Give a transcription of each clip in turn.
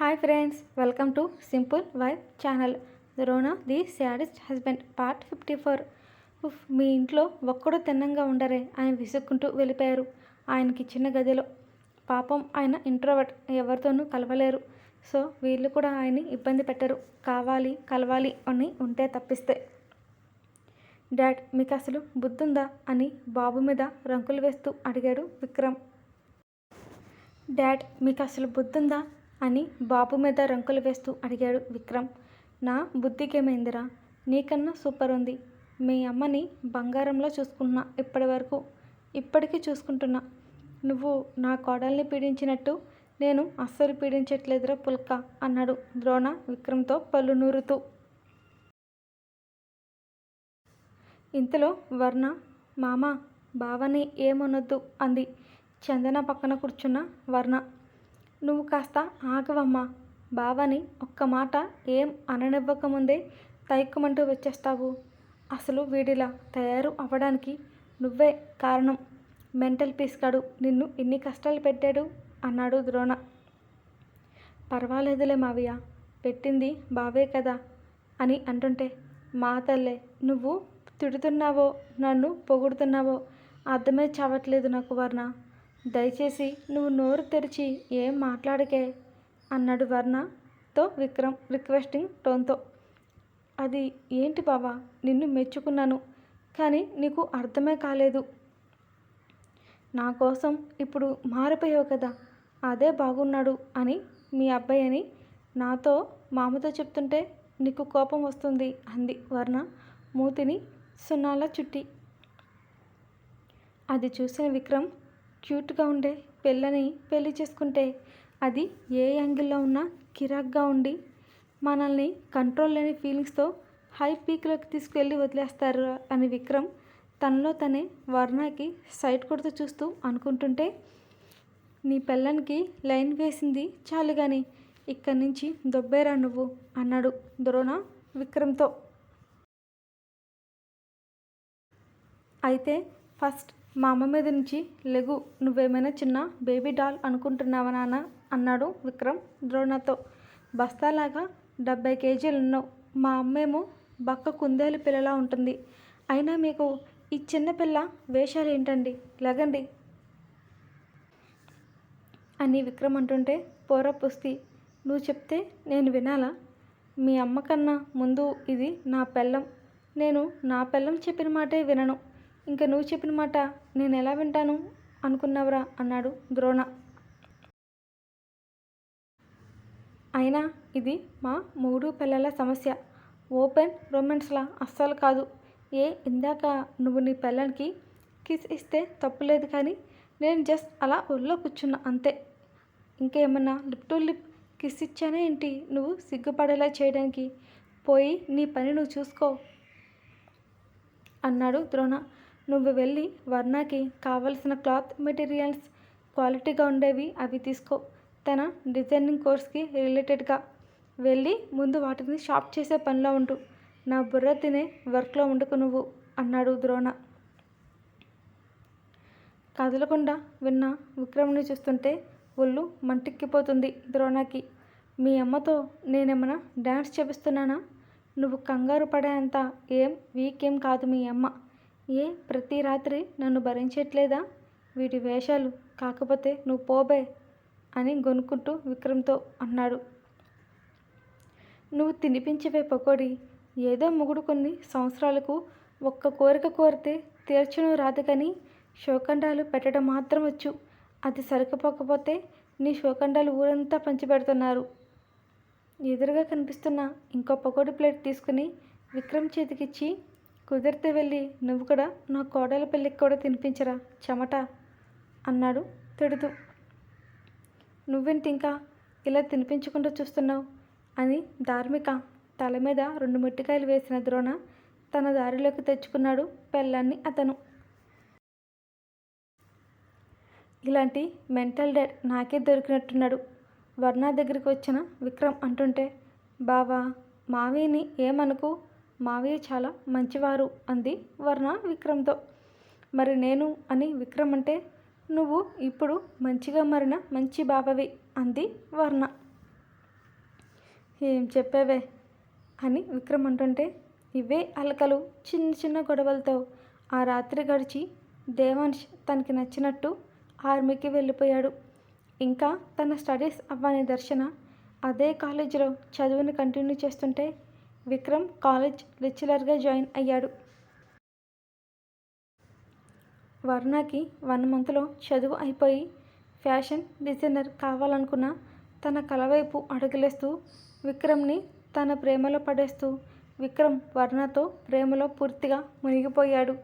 Hi friends welcome to simple wife channel రోనా the saddest husband part fifty four ఉఫ్ మీ ఇంట్లో ఒక్కడూ తిన్నంగా ఉండరే ఆయన విసుక్కుంటూ వెళ్ళిపోయారు. ఆయనకి చిన్న గదిలో. పాపం ఆయన ఇంట్రోవర్ట్ ఎవరితోనూ కలవలేరు. సో వీళ్ళు కూడా ఆయన్ని ఇబ్బంది పెట్టరు. కావాలి కలవాలి అని ఉంటే తప్పిస్తే. డాడ్ మీకు అసలు బుద్ధుందా అని బాబు మీద రంకులు వేస్తూ అడిగాడు విక్రమ్. డాడ్ మీకు అసలు బుద్ధుందా? అని బాబు మీద రంకులు వేస్తూ అడిగాడు విక్రమ్. నా బుద్ధికేమైందిరా? నీకన్నా సూపర్ ఉంది. మీ అమ్మని బంగారంలో చూసుకుంటున్నా ఇప్పటి వరకు ఇప్పటికీ చూసుకుంటున్నా. నువ్వు నా కోడల్ని పీడించినట్టు నేను అస్సలు పీడించట్లేదురా పుల్క అన్నాడు ద్రోణ విక్రమ్తో పళ్ళు నూరుతూ. ఇంతలో వర్ణ మామ బావని ఏమనొద్దు అంది. చందన పక్కన కూర్చున్న వర్ణ నువ్వు కాస్త ఆగవమ్మా. బావని ఒక్క మాట ఏం అననివ్వకముందే తైక్కుమంటూ వచ్చేస్తావు. అసలు వీడిలా తయారు అవ్వడానికి నువ్వే కారణం. మెంటల్ పీస్కాడు నిన్ను ఇన్ని కష్టాలు పెట్టాడు అన్నాడు ద్రోణ. పర్వాలేదులే మావయ్య పెట్టింది బావే కదా అని అంటుంటే మా తల్లే నువ్వు తిడుతున్నావో నన్ను పొగుడుతున్నావో అర్థమే చావట్లేదు నాకు వర్ణ. దయచేసి నువ్వు నోరు తెరిచి ఏం మాట్లాడకే అన్నాడు వర్ణతో విక్రమ్ రిక్వెస్టింగ్ టోన్తో. అది ఏంటి బావా? నిన్ను మెచ్చుకున్నాను కానీ నీకు అర్థమే కాలేదు. నా కోసం ఇప్పుడు మారిపోయావు కదా అదే బాగున్నాడు అని మీ అబ్బాయి అని నాతో మామతో చెప్తుంటే నీకు కోపం వస్తుంది అంది వర్ణ మూతిని సున్నాల చుట్టి. అది చూసిన విక్రమ్ క్యూట్గా ఉండే పిల్లని పెళ్ళి చేసుకుంటే అది ఏ యాంగిల్లో ఉన్నా కిరాక్గా ఉండి మనల్ని కంట్రోల్ లేని ఫీలింగ్స్తో హై పీక్లోకి తీసుకెళ్ళి వదిలేస్తారు అని విక్రమ్ తనలో తనే వర్ణకి సైట్ కొడుతూ చూస్తూ అనుకుంటుంటే నీ పిల్లనికి లైన్ వేసింది చాలు కానీ ఇక్కడి నుంచి దొబ్బేరా నువ్వు అన్నాడు ద్రోణ విక్రమ్తో. అయితే ఫస్ట్ మా అమ్మ మీద నుంచి లెగు నువ్వేమైనా చిన్న బేబీ డాల్ అనుకుంటున్నావా నాన్న? అన్నాడు విక్రమ్ ద్రోణతో. బస్తాలాగా డెబ్బై కేజీలు ఉన్నావు. మా అమ్మేమో బక్క కుందేలు పిల్లలా ఉంటుంది. అయినా మీకు ఈ చిన్న పిల్ల వేషాలు ఏంటండి? లగండి. అని విక్రమ్ అంటుంటే పోర పుస్తి నువ్వు చెప్తే నేను వినాలా? మీ అమ్మ కన్నా ముందు ఇది నా పెళ్ళం. నేను నా పెళ్ళం చెప్పిన మాటే వినను. ఇంకా నువ్వు చెప్పిన మాట నేను ఎలా వింటాను అనుకున్నావురా అన్నాడు ద్రోణ. అయినా ఇది మా మూడు పిల్లల సమస్య. ఓపెన్ రొమాన్స్లా అస్సలు కాదు. ఏ ఇందాక నువ్వు నీ పిల్లలకి కిస్ ఇస్తే తప్పులేదు కానీ నేను జస్ట్ అలా ఒళ్ళో కూర్చున్నా అంతే. ఇంకేమన్నా లిప్ టు లిప్ కిస్ ఇచ్చానే ఏంటి నువ్వు సిగ్గుపడేలా చేయడానికి? పోయి నీ పని నువ్వు చూసుకో అన్నాడు ద్రోణ. నువ్వు వెళ్ళి వర్ణకి కావలసిన క్లాత్ మెటీరియల్స్ క్వాలిటీగా ఉండేవి అవి తీసుకో. తన డిజైనింగ్ కోర్స్కి రిలేటెడ్గా వెళ్ళి ముందు వాటిని షాప్ చేసే పనిలో ఉండు. నా బుర్ర తినే వర్క్లో ఉండుకు నువ్వు అన్నాడు ద్రోణ. కదలకుండా విన్న విక్రమ్ని చూస్తుంటే ఒళ్ళు మంటిక్కిపోతుంది ద్రోణకి. మీ అమ్మతో నేనేమైనా డ్యాన్స్ చేపిస్తున్నానా? నువ్వు కంగారు పడేంత ఏం వీక్ ఏం కాదు మీ అమ్మ. ఏ ప్రతి రాత్రి నన్ను భరించట్లేదా? వీటి వేషాలు కాకపోతే నువ్వు పోబే అని గొనుక్కుంటూ విక్రమ్తో అన్నాడు. నువ్వు తినిపించవే పకోడి. ఏదో మొగుడు కొన్ని సంవత్సరాలకు ఒక్క కోరిక కోరితే తీర్చను రాదు కానీ శోకండాలు పెట్టడం మాత్రం వచ్చు. అది సరికపోకపోతే నీ శోకండాలు ఊరంతా పంచిపెడుతున్నారు. ఎదురుగా కనిపిస్తున్న ఇంకో పకోడి ప్లేట్ తీసుకుని విక్రమ్ చేతికిచ్చి కుదిరితే వెళ్ళి నువ్వు కూడా నా కోడల పెళ్ళికి కూడా తినిపించరా చెమట అన్నాడు తిడుతూ. నువ్వేంటి ఇంకా ఇలా తినిపించకుండా చూస్తున్నావు అని ధార్మిక తల మీద రెండు మిట్టికాయలు వేసిన ద్రోణ తన దారిలోకి తెచ్చుకున్నాడు పెళ్ళాన్ని అతను. ఇలాంటి మెంటల్ డెడ్ నాకే దొరికినట్టున్నాడు వర్ణ దగ్గరికి వచ్చిన విక్రమ్ అంటుంటే బావా మావీని ఏమనుకు? మావయ్య చాలా మంచివారు అంది వర్ణ విక్రమ్తో. మరి నేను అని విక్రమ్ అంటే నువ్వు ఇప్పుడు మంచిగా మరిన మంచి బాబవి అంది వర్ణ. ఏం చెప్పావే? అని విక్రమ్ అంటుంటే ఇవే అలకలు చిన్న చిన్న గొడవలతో. ఆ రాత్రి గడిచి దేవాన్ష్ తనకి నచ్చినట్టు ఆర్మీకి వెళ్ళిపోయాడు. ఇంకా తన స్టడీస్ అవ్వని దర్శన అదే కాలేజీలో చదువుని కంటిన్యూ చేస్తుంటే విక్రమ్ కాలేజ్ లెక్చరర్గా జాయిన్ అయ్యాడు. వర్ణకి వన్ మంత్లో చదువు అయిపోయి ఫ్యాషన్ డిజైనర్ కావాలనుకున్న తన కల వైపు అడుగులేస్తూ విక్రమ్ని తన ప్రేమలో పడేస్తూ విక్రమ్ వర్ణతో ప్రేమలో పూర్తిగా మునిగిపోయాడు.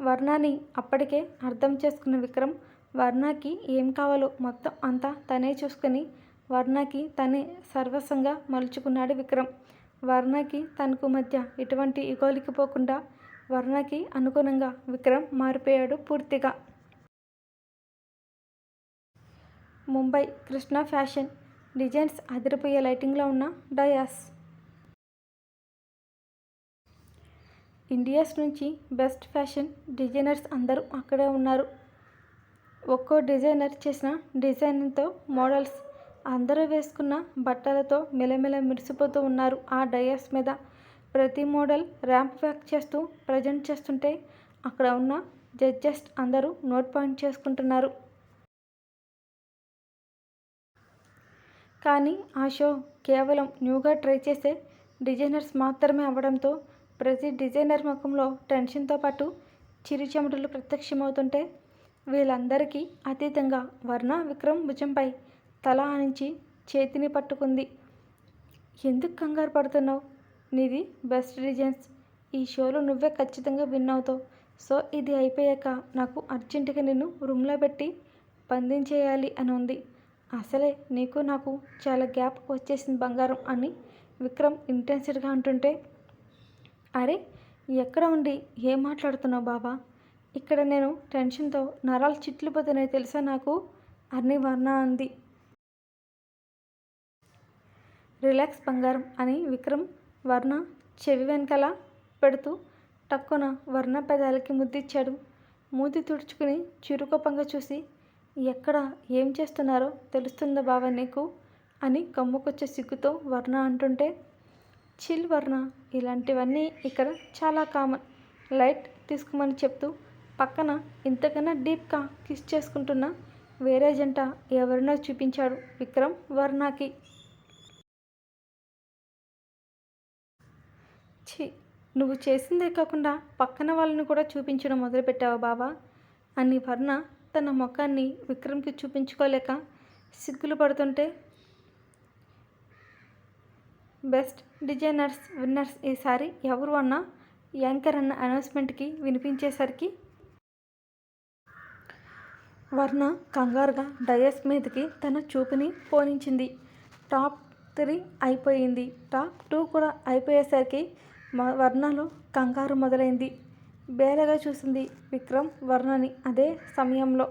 వర్ణాని అప్పటికే అర్థం చేసుకున్న విక్రమ్ వర్ణకి ఏం కావాలో మొత్తం అంతా తనే చూసుకుని వర్ణకి తనే సర్వస్వంగా మలుచుకున్నాడు విక్రమ్. వర్ణకి తనకు మధ్య ఎటువంటి ఇగోలికి పోకుండా వర్ణకి అనుగుణంగా విక్రమ్ మారిపోయాడు పూర్తిగా. ముంబై కృష్ణ ఫ్యాషన్ డిజైన్స్ అదిరిపోయే లైటింగ్లో ఉన్న డయాస్. ఇండియాస్ నుంచి బెస్ట్ ఫ్యాషన్ డిజైనర్స్ అందరూ అక్కడే ఉన్నారు. ఒక్కో డిజైనర్ చేసిన డిజైన్తో మోడల్స్ అందరూ వేసుకున్న బట్టలతో మెలమెల మెరిసిపోతూ ఉన్నారు ఆ డయాస్ మీద. ప్రతి మోడల్ ర్యాంప్ వ్యాక్ చేస్తూ ప్రజెంట్ చేస్తుంటే అక్కడ ఉన్న జడ్జెస్ అందరూ నోట్ పాయింట్ చేసుకుంటున్నారు. కానీ ఆ షో కేవలం న్యూగా ట్రై చేసే డిజైనర్స్ మాత్రమే అవ్వడంతో ప్రతి డిజైనర్ ముఖంలో టెన్షన్తో పాటు చిరుచెమటలు ప్రత్యక్షమవుతుంటే వీళ్ళందరికీ అతీతంగా వర్ణ విక్రమ్ భుజంపై తల ఆనించి చేతిని పట్టుకుంది. ఎందుకు కంగారు పడుతున్నావు? నీది బెస్ట్ డిజైన్స్ ఈ షోలో నువ్వే ఖచ్చితంగా విన్ అవుతావు. సో ఇది అయిపోయాక నాకు అర్జెంటుగా నిన్ను రూమ్లో పెట్టి బంధించేయాలి అని ఉంది. అసలే నీకు నాకు చాలా గ్యాప్ వచ్చేసింది బంగారం అని విక్రమ్ ఇంటెన్సిడ్గా అంటుంటే అరే ఎక్కడ ఉండి ఏం మాట్లాడుతున్నావు బాబా? ఇక్కడ నేను టెన్షన్తో నరాలు చిట్లు పోతున్నాయి తెలుసా నాకు? అని వర్ణ అంది. రిలాక్స్ బంగారం అని విక్రమ్ వర్ణ చెవి వెనకాల పెడుతూ టక్కున వర్ణ పెదాలకి ముద్దిచ్చాడు. మూతి తుడుచుకుని చిరుకోపంగా చూసి ఎక్కడ? ఏం చేస్తున్నారో తెలుస్తుందా బావా నీకు? అని కమ్ముకొచ్చే సిగ్గుతో వర్ణ అంటుంటే చిల్ వర్ణ ఇలాంటివన్నీ ఇక్కడ చాలా కామన్. లైట్ తీసుకోమని చెప్తూ పక్కన ఇంతకన్నా డీప్గా కిస్ చేసుకుంటున్న వేరే జంట ఎవరినో చూపించాడు విక్రమ్ వర్ణకి. ఛీ నువ్వు చేసిందే కాకుండా పక్కన వాళ్ళని కూడా చూపించడం మొదలుపెట్టావా బావా? అని వర్ణ తన ముఖాన్ని విక్రమ్కి చూపించుకోలేక సిగ్గులు పడుతుంటే బెస్ట్ డిజైనర్స్ విన్నర్స్ ఈసారి ఎవరు అన్న యాంకర్ అన్న అనౌన్స్మెంట్కి వినిపించేసరికి వర్ణ కంగారుగా డయస్ మీదకి తన చూపుని పోనించింది. టాప్ త్రీ అయిపోయింది. టాప్ టూ కూడా అయిపోయేసరికి వర్ణలో కంగారు మొదలైంది. బేలగా చూసింది విక్రమ్ వర్ణని అదే సమయంలో.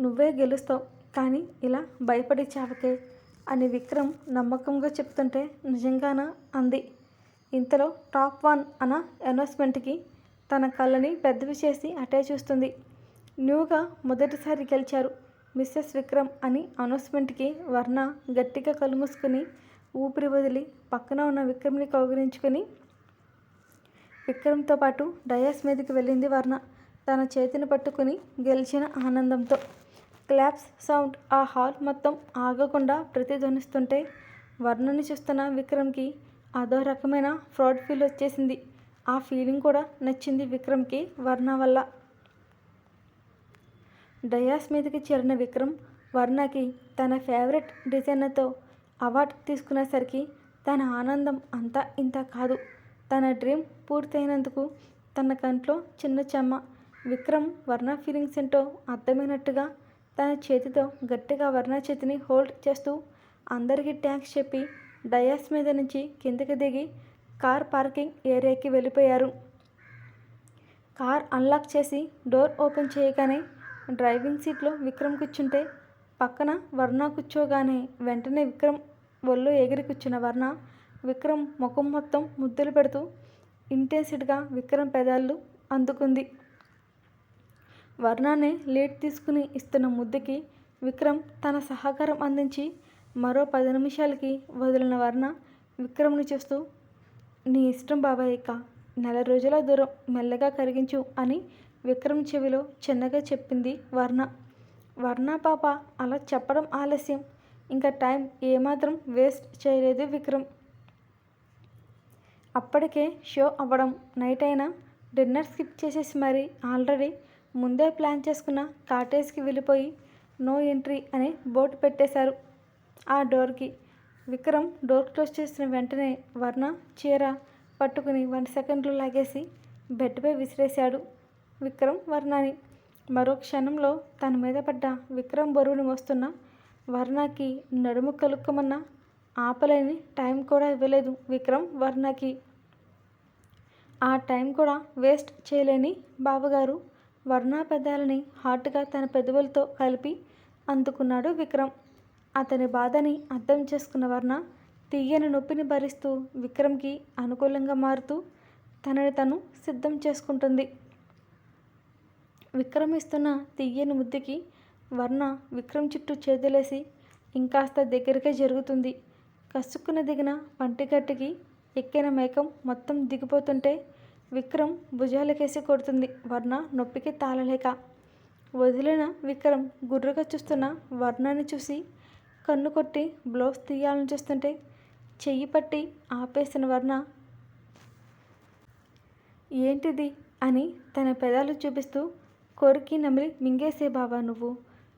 నువ్వే గెలుస్తావు కానీ ఇలా భయపడి చావకే అని విక్రమ్ నమ్మకంగా చెప్తుంటే నిజంగానా అంది. ఇంతలో టాప్ వన్ అన్న అనౌన్స్మెంట్కి తన కళ్ళని పెద్దవి చేసి అటే చూస్తుంది. న్యూగా మొదటిసారి గెలిచారు మిస్సెస్ విక్రమ్ అని అనౌన్స్మెంట్కి వర్ణ గట్టిగా కలుమూసుకుని మూసుకుని ఊపిరి వదిలి పక్కన ఉన్న విక్రమ్ని కౌగిలించుకొని విక్రమ్తో పాటు డయాస్ మీదకి వెళ్ళింది వర్ణ. తన చేతిని పట్టుకుని గెలిచిన ఆనందంతో. క్లాప్స్ సౌండ్ ఆ హాల్ మొత్తం ఆగకుండా ప్రతిధ్వనిస్తుంటే వర్ణని చూస్తున్న విక్రమ్కి అదో రకమైన ఫ్రాడ్ ఫీల్ వచ్చేసింది. ఆ ఫీలింగ్ కూడా నచ్చింది విక్రమ్కి వర్ణ వల్ల. డయాస్ మీదకి చేరిన విక్రమ్ వర్ణకి తన ఫేవరెట్ డిజైనర్తో అవార్డు తీసుకునేసరికి తన ఆనందం అంతా ఇంత కాదు. తన డ్రీమ్ పూర్తయినందుకు తన కంట్లో చిన్న చెమ్మ. విక్రమ్ వర్ణ ఫీలింగ్స్ ఏంటో అర్థమైనట్టుగా తన చేతితో గట్టిగా వర్ణ చేతిని హోల్డ్ చేస్తూ అందరికీ ట్యాంక్స్ చెప్పి డయాస్ మీద నుంచి కిందకి దిగి కార్ పార్కింగ్ ఏరియాకి వెళ్ళిపోయారు. కార్ అన్లాక్ చేసి డోర్ ఓపెన్ చేయగానే డ్రైవింగ్ సీట్లో విక్రమ్ కూర్చుంటే పక్కన వర్ణ కూర్చోగానే వెంటనే విక్రమ్ ఒళ్ళు ఎగిరి కూర్చున్న వర్ణ విక్రమ్ ముఖం మొత్తం ముద్దులు పెడుతూ ఇంటెన్సిడ్గా విక్రమ్ పెదాలు అందుకుంది. వర్ణనే లేట్ తీసుకుని ఇస్తున్న ముద్దుకి విక్రమ్ తన సహకారం అందించి మరో పది నిమిషాలకి వదిలిన వర్ణ విక్రమ్ని చూస్తూ నీ ఇష్టం బాబాయ్ ఇక నెల రోజుల దూరం మెల్లగా కరిగించు అని విక్రమ్ చెవిలో చిన్నగా చెప్పింది వర్ణ. వర్ణ పాప అలా చెప్పడం ఆలస్యం. ఇంకా టైం ఏమాత్రం వేస్ట్ చేయలేదు విక్రమ్. అప్పటికే షో అవ్వడం నైట్ అయినా డిన్నర్ స్కిప్ చేసేసి మరి ఆల్రెడీ ముందే ప్లాన్ చేసుకున్న కాటేజ్కి వెళ్ళిపోయి నో ఎంట్రీ అనే బోర్డు పెట్టేశారు ఆ డోర్కి. విక్రమ్ డోర్ క్లోజ్ చేసిన వెంటనే వర్ణ చీర పట్టుకుని వన్ సెకండ్లు లాగేసి బెడ్పై విసిరేశాడు విక్రమ్ వర్ణని. మరో క్షణంలో తన మీద పడ్డ విక్రమ్ బరువును మోస్తున్న వర్ణకి నడుము కలుక్కుమన్న ఆపలేని టైం కూడా ఇవ్వలేదు విక్రమ్ వర్ణకి. ఆ టైం కూడా వేస్ట్ చేయలేని బావగారు వర్ణ పెదాలని హాట్గా తన పెదవులతో కలిపి అందుకున్నాడు విక్రమ్. అతని బాధని అర్థం చేసుకున్న వర్ణ తీయని నొప్పిని భరిస్తూ విక్రమ్కి అనుకూలంగా మారుతూ తనని తను సిద్ధం చేసుకుంటుంది. విక్రమిస్తున్న ఇస్తున్న తీయని ముద్దుకి వర్ణ విక్రమ్ చుట్టూ చేతులేసి ఇంకాస్త దగ్గరకే జరుగుతుంది. కసుక్కున దిగిన పంటిగట్టుకి ఎక్కిన మేకం మొత్తం దిగిపోతుంటే విక్రమ్ భుజాలకేసి కొడుతుంది వర్ణ నొప్పికి తాళలేక. వదిలిన విక్రమ్ గుర్రుగా చూస్తున్న వర్ణాన్ని చూసి కన్ను కొట్టి బ్లౌజ్ తీయాలని చూస్తుంటే చెయ్యి పట్టి ఆపేసిన వర్ణ ఏంటిది? అని తన పెదాలు చూపిస్తూ కోరికి నమిలి మింగేసే బావా నువ్వు.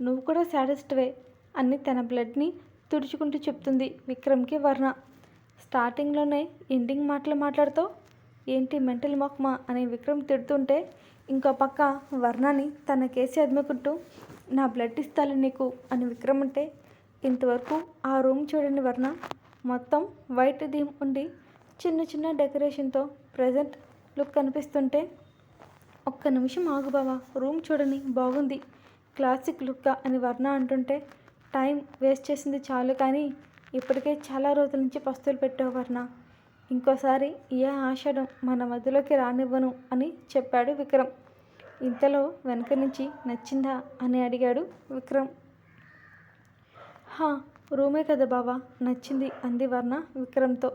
నువ్వు కూడా శాడిస్ట్వే అని తన బ్లడ్ని తుడుచుకుంటూ చెప్తుంది విక్రమ్కి వర్ణ. స్టార్టింగ్లోనే ఎండింగ్ మాటలు మాట్లాడుతూ ఏంటి మెంటల్ మొక్మా అని విక్రమ్ తిడుతుంటే ఇంకో పక్క వర్ణని తన కేసి అదుముకుంటూ నా బ్లడ్ ఇస్తాను నీకు అని విక్రమ్ అంటే ఇంతవరకు ఆ రూమ్ చూడండి వర్ణ. మొత్తం వైట్ థీమ్ ఉండి చిన్న చిన్న డెకరేషన్తో ప్రజెంట్ లుక్ కనిపిస్తుంటే ఒక్క నిమిషం ఆగు బావా రూమ్ చూడని బాగుంది. క్లాసిక్ లుక్గా అని వర్ణ అంటుంటే టైం వేస్ట్ చేసింది చాలు కానీ ఇప్పటికే చాలా రోజుల నుంచి పస్తులు పెట్టావు వర్ణ. ఇంకోసారి ఏ ఆషాఢం మన మధ్యలోకి రానివ్వను అని చెప్పాడు విక్రమ్. ఇంతలో వెనక నుంచి నచ్చిందా అని అడిగాడు విక్రమ్. హా రూమే కదా బావా నచ్చింది అంది వర్ణ విక్రమ్తో.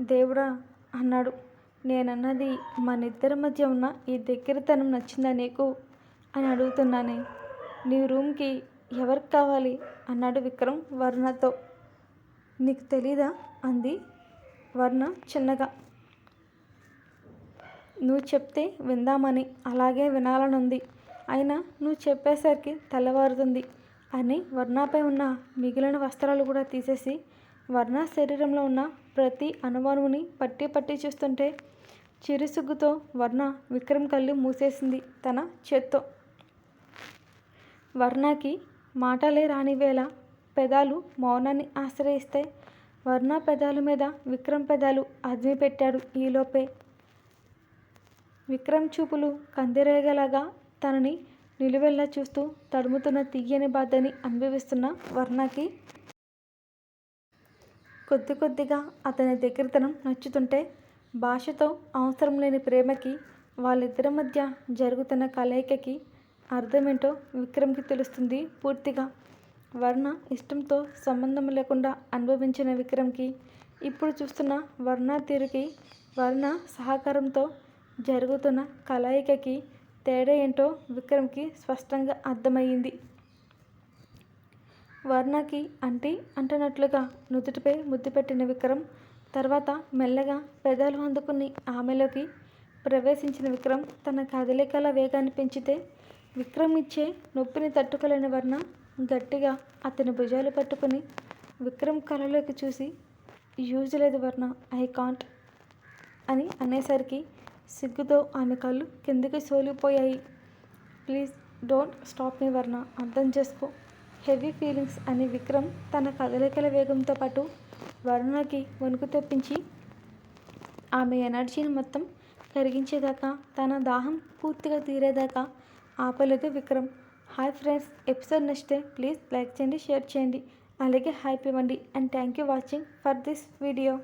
దేవుడా అన్నాడు. నేనన్నది మన ఇద్దరి మధ్య ఉన్న ఈ దగ్గరతనం నచ్చిందా నీకు? అని అడుగుతున్నానే. నీ రూమ్కి ఎవరికి కావాలి? అన్నాడు విక్రమ్ వర్ణతో. నీకు తెలీదా? అంది వర్ణ చిన్నగా. నువ్వు చెప్తే విందామని అలాగే వినాలనుంది. అయినా నువ్వు చెప్పేసరికి తెల్లవారుతుంది అని వర్ణపై ఉన్న మిగిలిన వస్త్రాలు కూడా తీసేసి వర్ణ శరీరంలో ఉన్న ప్రతి అనుభవముని పట్టి పట్టి చూస్తుంటే చిరుసుగ్గుతో వర్ణ విక్రమ్ కళ్ళు మూసేసింది తన చేత్తో. వర్ణకి మాటలే రానివేళ పెదాలు మౌనాన్ని ఆశ్రయిస్తే వర్ణ పెదాల మీద విక్రమ్ పెదాలు అదిమి పెట్టాడు ఈలోపే విక్రమ్ చూపులు కందిరేగలాగా తనని నిలువెల్లా చూస్తూ తడుముతున్న తీయని బాధని అనుభవిస్తున్న వర్ణకి కొద్ది కొద్దిగా అతని దగ్గరతనం నచ్చుతుంటే భాషతో అవసరం లేని ప్రేమకి వాళ్ళిద్దరి మధ్య జరుగుతున్న కలయికకి అర్థమేంటో విక్రమ్కి తెలుస్తుంది పూర్తిగా. వర్ణ ఇష్టంతో సంబంధం లేకుండా అనుభవించిన విక్రమ్కి ఇప్పుడు చూస్తున్న వర్ణ తీరుకి వర్ణ సహకారంతో జరుగుతున్న కలయికకి తేడా ఏంటో విక్రమ్కి స్పష్టంగా అర్థమయ్యింది. వర్ణకి అంటి అంటనట్లుగా నుదుటిపై ముద్దు పెట్టిన విక్రమ్ తర్వాత మెల్లగా పెదాలు అందుకుని ఆమెలోకి ప్రవేశించిన విక్రమ్ తన కదలికల వేగాన్ని పెంచితే విక్రమ్ ఇచ్చే నొప్పిని తట్టుకోలేని వర్ణ గట్టిగా అతని భుజాలు పట్టుకుని విక్రమ్ కళలోకి చూసి యూజ్ లేదు వర్ణ ఐ కాంట్ అని అనేసరికి సిగ్గుతో ఆమె కళ్ళు కిందికి సోలిపోయాయి. Please don't stop me Varna అర్థం చేసుకో హెవీ ఫీలింగ్స్ అని విక్రమ్ తన కదలికల వేగంతో పాటు వరుణకి వణుకు తెప్పించి ఆమె ఎనర్జీని మొత్తం కరిగించేదాకా తన దాహం పూర్తిగా తీరేదాకా ఆపలేదు విక్రమ్. హాయ్ ఫ్రెండ్స్ ఎపిసోడ్ నచ్చితే ప్లీజ్ లైక్ చేయండి షేర్ చేయండి. అలాగే హ్యాపీ ఇవ్వండి. And thank you watching for this video.